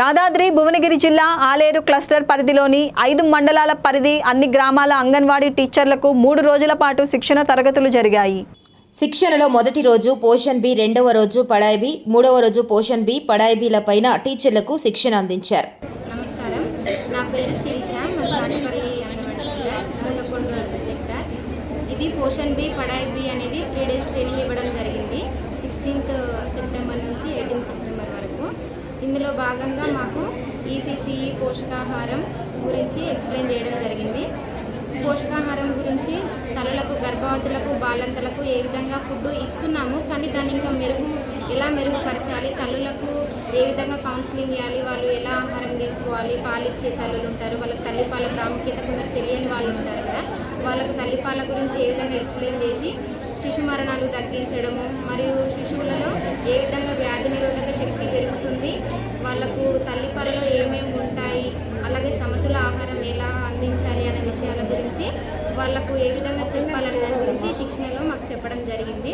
యాదాద్రి భువనగిరి జిల్లా ఆలేరు క్లస్టర్ పరిధిలోని ఐదు మండలాల పరిధి అన్ని గ్రామాల అంగన్వాడీ టీచర్లకు మూడు రోజుల పాటు శిక్షణ తరగతులు జరిగాయి. శిక్షణలో మొదటి రోజు పోషన్ బి రెండవ రోజు పడాయి బి మూడవ రోజు పోషన్ బి పడాయి బిల పైన టీచర్లకు శిక్షణ అందించారు. నమస్కారం. నా పేరు శిరీష ఇది పోషన్ బి పడాయి బి అనేది భాగంగా మాకు ఈసీసీఈ పోషకాహారం గురించి ఎక్స్ప్లెయిన్ చేయడం జరిగింది. పోషకాహారం గురించి తల్లులకు గర్భవతులకు బాలంతలకు ఏ విధంగా ఫుడ్ ఇస్తున్నాము కానీ దాన్ని ఇంకా మెరుగు ఎలా మెరుగుపరచాలి తల్లులకు ఏ విధంగా కౌన్సిలింగ్ ఇవ్వాలి వాళ్ళు ఎలా ఆహారం తీసుకోవాలి పాలిచ్చే తల్లులు ఉంటారు వాళ్ళకి తల్లిపాల ప్రాముఖ్యత కొందరు తెలియని వాళ్ళు ఉంటారు కదా వాళ్ళకు తల్లిపాల గురించి ఏ విధంగా ఎక్స్ప్లెయిన్ చేసి శిశు మరణాలు తగ్గించడము మరియు శిశువులలో ఏ విధంగా వ్యాధి నిరోధక శక్తి పెరుగుతుంది వాళ్ళకు తల్లిపాలలో ఏమేమి ఉంటాయి అలాగే సమతుల ఆహారం ఎలా అందించాలి అనే విషయాల గురించి వాళ్ళకు ఏ విధంగా చెప్పాలనే దాని గురించి శిక్షణలో మాకు చెప్పడం జరిగింది.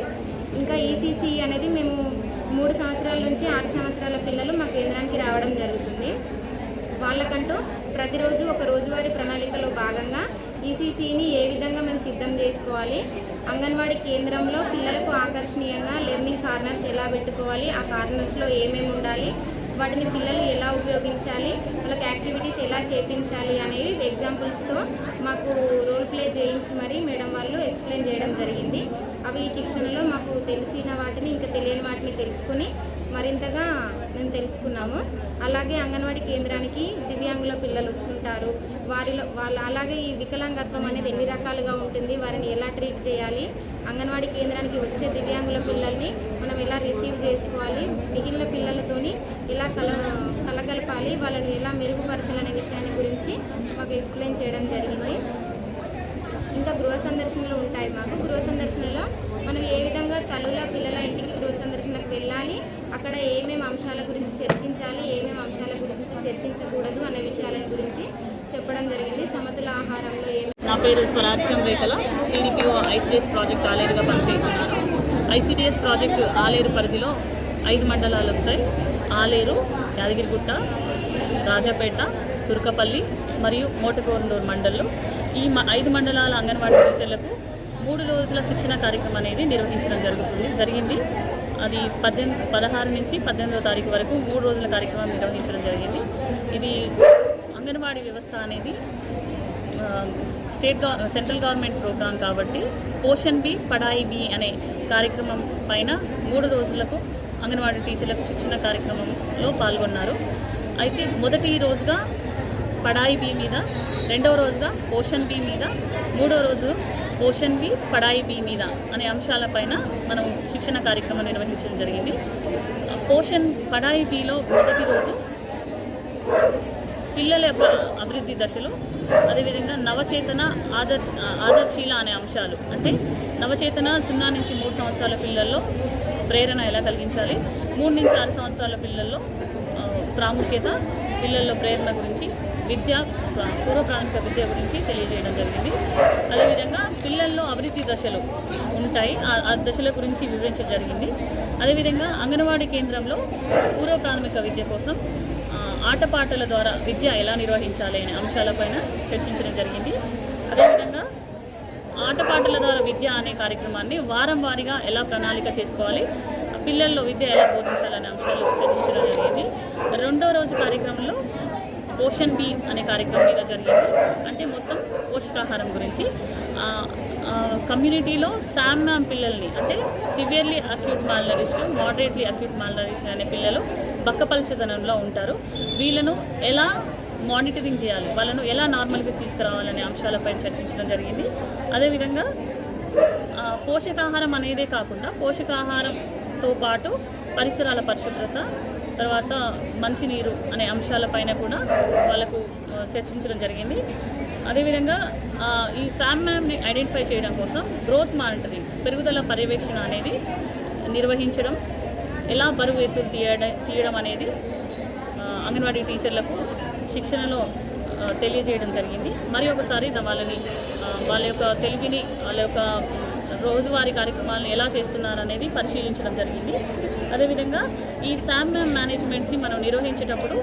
ఇంకా ఈసీసీ అనేది మేము మూడు సంవత్సరాల నుంచి ఆరు సంవత్సరాల పిల్లలు మా కేంద్రానికి రావడం జరుగుతుంది. వాళ్ళకంటూ ప్రతిరోజు ఒక రోజువారీ ప్రణాళికలో భాగంగా ఈసీసీని ఏ విధంగా మేము సిద్ధం చేసుకోవాలి అంగన్వాడీ కేంద్రంలో పిల్లలకు ఆకర్షణీయంగా లెర్నింగ్ కార్నర్స్ ఎలా పెట్టుకోవాలి ఆ కార్నర్స్లో ఏమేమి ఉండాలి వాటిని పిల్లలు ఎలా ఉపయోగించాలి వాళ్ళకి యాక్టివిటీస్ ఎలా చేపించాలి అనేవి ఎగ్జాంపుల్స్తో మాకు రోల్ ప్లే చేయించి మరి మేడం వాళ్ళు ఎక్స్ప్లెయిన్ చేయడం జరిగింది. అవి ఈ శిక్షణలో మాకు తెలిసిన వాటిని ఇంకా తెలియని వాటిని తెలుసుకుని మరింతగా మేము తెలుసుకున్నాము. అలాగే అంగన్వాడీ కేంద్రానికి దివ్యాంగుల పిల్లలు వస్తుంటారు. వారిలో వాళ్ళ అలాగే ఈ వికలాంగత్వం అనేది ఎన్ని రకాలుగా ఉంటుంది వారిని ఎలా ట్రీట్ చేయాలి అంగన్వాడీ కేంద్రానికి వచ్చే దివ్యాంగుల పిల్లల్ని మనం ఎలా రిసీవ్ చేసుకోవాలి మిగిలిన పిల్లలతోని ఎలా కల కలగలపాలి వాళ్ళను ఎలా మెరుగుపరచాలనే విషయాన్ని గురించి మాకు ఎక్స్ప్లెయిన్ చేయడం జరిగింది. ఇంకా గృహ సందర్శనలు ఉంటాయి మాకు. గృహ సందర్శనలో మనం ఏ విధంగా తల్లుల పిల్లల ఇంటికి గృహ సందర్శనలకు వెళ్ళాలి అక్కడ ఏమేమి అంశాల గురించి చర్చించాలి ఏమేమి అంశాల గురించి చర్చించకూడదు అనే విషయాల గురించి చెప్పడం జరిగింది. సమతుల ఆహారంలో ఏమి నా పేరు స్వరాజ్యం రేఖల. సిడిపిఓ ఐసిడిఎస్ ప్రాజెక్ట్ ఆలేరుగా పనిచేస్తున్నాను. ఐసిడిఎస్ ప్రాజెక్టు ఆలేరు పరిధిలో ఐదు మండలాలు వస్తాయి. ఆలేరు యాదగిరిగుట్ట రాజాపేట తుర్కపల్లి మరియు మోటకొండూరు మండళ్ళు. ఈ మ- ఐదు మండలాల అంగన్వాడీ టీచర్లకు మూడు రోజుల శిక్షణ కార్యక్రమం అనేది నిర్వహించడం జరుగుతుంది. జరిగింది. అది పద్దెనిమిది పదహారు నుంచి పద్దెనిమిదో తారీఖు వరకు మూడు రోజుల కార్యక్రమం నిర్వహించడం జరిగింది. ఇది అంగన్వాడీ వ్యవస్థ అనేది స్టేట్ గవ సెంట్రల్ గవర్నమెంట్ ప్రోగ్రాం కాబట్టి పోషన్ బి పడాయి బి అనే కార్యక్రమం పైన మూడు రోజులకు అంగన్వాడీ టీచర్లకు శిక్షణ కార్యక్రమంలో పాల్గొన్నారు. అయితే మొదటి రోజుగా పడాయి బి మీద రెండవ రోజుగా పోషన్ బి మీద మూడో రోజు పోషన్ బి పడాయి బి మీద అనే అంశాలపైన మనం శిక్షణ కార్యక్రమం నిర్వహించడం జరిగింది. పోషన్ పడాయి బిలో మొదటి రోజు పిల్లల యొక్క అభివృద్ధి దశలు అదేవిధంగా నవచేతన ఆదర్శ ఆదర్శీల అనే అంశాలు. అంటే నవచేతన సున్నా నుంచి మూడు సంవత్సరాల పిల్లల్లో ప్రేరణ ఎలా కలిగించాలి? మూడు నుంచి ఆరు సంవత్సరాల పిల్లల్లో ప్రాముఖ్యత పిల్లల్లో ప్రేరణ గురించి విద్య పూర్వప్రాథమిక పూర్వ ప్రాథమిక విద్య గురించి తెలియజేయడం జరిగింది. అదేవిధంగా పిల్లల్లో అభివృద్ధి దశలు ఉంటాయి. ఆ దశల గురించి వివరించడం జరిగింది. అదేవిధంగా అంగన్వాడీ కేంద్రంలో పూర్వ ప్రాథమిక విద్య కోసం ఆటపాటల ద్వారా విద్య ఎలా నిర్వహించాలి అనే అంశాలపైన చర్చించడం జరిగింది. అదేవిధంగా ఆటపాటల ద్వారా విద్య అనే కార్యక్రమాన్ని వారం వారీగా ఎలా ప్రణాళిక చేసుకోవాలి పిల్లల్లో విద్య ఎలా బోధించాలనే అంశాలు చర్చించడం జరిగింది. రెండో రోజు కార్యక్రమంలో పోషన్ బీమ్ అనే కార్యక్రమం మీద జరిగింది. అంటే మొత్తం పోషకాహారం గురించి. కమ్యూనిటీలో శామ్ మ్యామ్ పిల్లల్ని అంటే severely acute malnutrition moderately acute malnutrition అనే పిల్లలు బక్కపలిచితనంలో ఉంటారు. వీళ్ళను ఎలా మానిటరింగ్ చేయాలి వాళ్ళను ఎలా నార్మల్గా తీసుకురావాలనే అంశాలపై చర్చించడం జరిగింది. అదేవిధంగా పోషకాహారం అనేదే కాకుండా పోషకాహారంతో పాటు పరిసరాల పరిశుభ్రత తర్వాత మంచినీరు అనే అంశాలపైన కూడా వాళ్ళకు చర్చించడం జరిగింది. అదేవిధంగా ఈ శామ్ మ్యామ్ని ఐడెంటిఫై చేయడం కోసం గ్రోత్ మానిటరింగ్ పెరుగుదల పర్యవేక్షణ అనేది నిర్వహించడం ఎలా బరువు ఎత్తులు తీయడం తీయడం అనేది అంగన్వాడీ టీచర్లకు శిక్షణలో తెలియజేయడం జరిగింది. మరి ఒకసారి వాళ్ళని వాళ్ళ యొక్క తెలివిని వాళ్ళ యొక్క రోజువారీ కార్యక్రమాలను ఎలా చేస్తున్నారు అనేది పరిశీలించడం జరిగింది. అదేవిధంగా ఈ శామ్ మేనేజ్మెంట్ని మనం నిర్వహించేటప్పుడు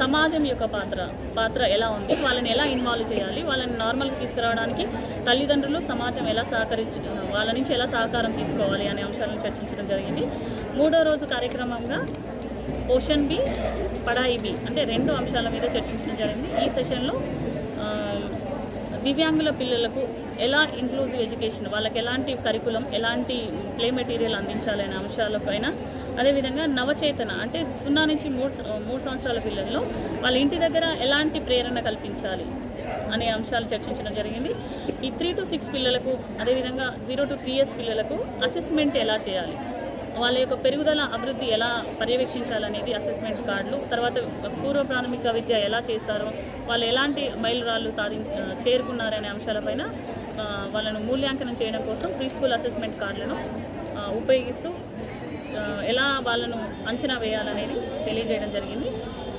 సమాజం యొక్క పాత్ర పాత్ర ఎలా ఉంది వాళ్ళని ఎలా ఇన్వాల్వ్ చేయాలి వాళ్ళని నార్మల్గా తీసుకురావడానికి తల్లిదండ్రులు సమాజం ఎలా సహకరించి వాళ్ళ నుంచి ఎలా సహకారం తీసుకోవాలి అనే అంశాలను చర్చించడం జరిగింది. మూడో రోజు కార్యక్రమంగా పోషన్ బి పడాయి బి అంటే రెండు అంశాల మీద చర్చించడం జరిగింది. ఈ సెషన్లో దివ్యాంగుల పిల్లలకు ఎలా ఇంక్లూజివ్ ఎడ్యుకేషన్ వాళ్ళకి ఎలాంటి కరికులం ఎలాంటి ప్లే మెటీరియల్ అందించాలనే అంశాలపైన అదేవిధంగా నవచేతన అంటే సున్నా నుంచి మూడు మూడు సంవత్సరాల పిల్లల్లో వాళ్ళ ఇంటి దగ్గర ఎలాంటి ప్రేరణ కల్పించాలి అనే అంశాలు చర్చించడం జరిగింది. ఈ త్రీ టు సిక్స్ పిల్లలకు అదేవిధంగా జీరో టు త్రీ ఇయర్స్ పిల్లలకు అసెస్మెంట్ ఎలా చేయాలి? వాళ్ళ యొక్క పెరుగుదల అభివృద్ధి ఎలా పర్యవేక్షించాలనేది అసెస్మెంట్ కార్డులు తర్వాత పూర్వ ప్రాథమిక విద్య ఎలా చేస్తారో వాళ్ళు ఎలాంటి మైలురాళ్ళు సాధి చేరుకున్నారనే అంశాలపైన వాళ్ళను మూల్యాంకనం చేయడం కోసం ప్రీ స్కూల్ అసెస్మెంట్ కార్డులను ఉపయోగిస్తూ ఎలా వాళ్ళను అంచనా వేయాలనేది తెలియజేయడం జరిగింది.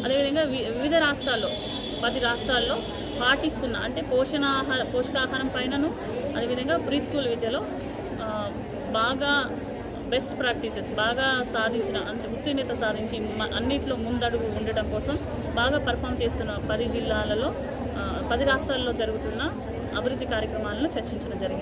అదేవిధంగా వి- వివిధ రాష్ట్రాల్లో పది రాష్ట్రాల్లో పాటిస్తున్న అంటే పోషణాహార పోషకాహారం పైనను అదేవిధంగా ప్రీ స్కూల్ విద్యలో బాగా బెస్ట్ ప్రాక్టీసెస్ బాగా సాధించిన అంటే ఉత్తీర్ణత సాధించి మ- అన్నిట్లో ముందడుగు ఉండటం కోసం బాగా పర్ఫామ్ చేస్తున్న పది జిల్లాలలో పది రాష్ట్రాల్లో జరుగుతున్న అభివృద్ధి కార్యక్రమాలను చర్చించడం జరిగింది.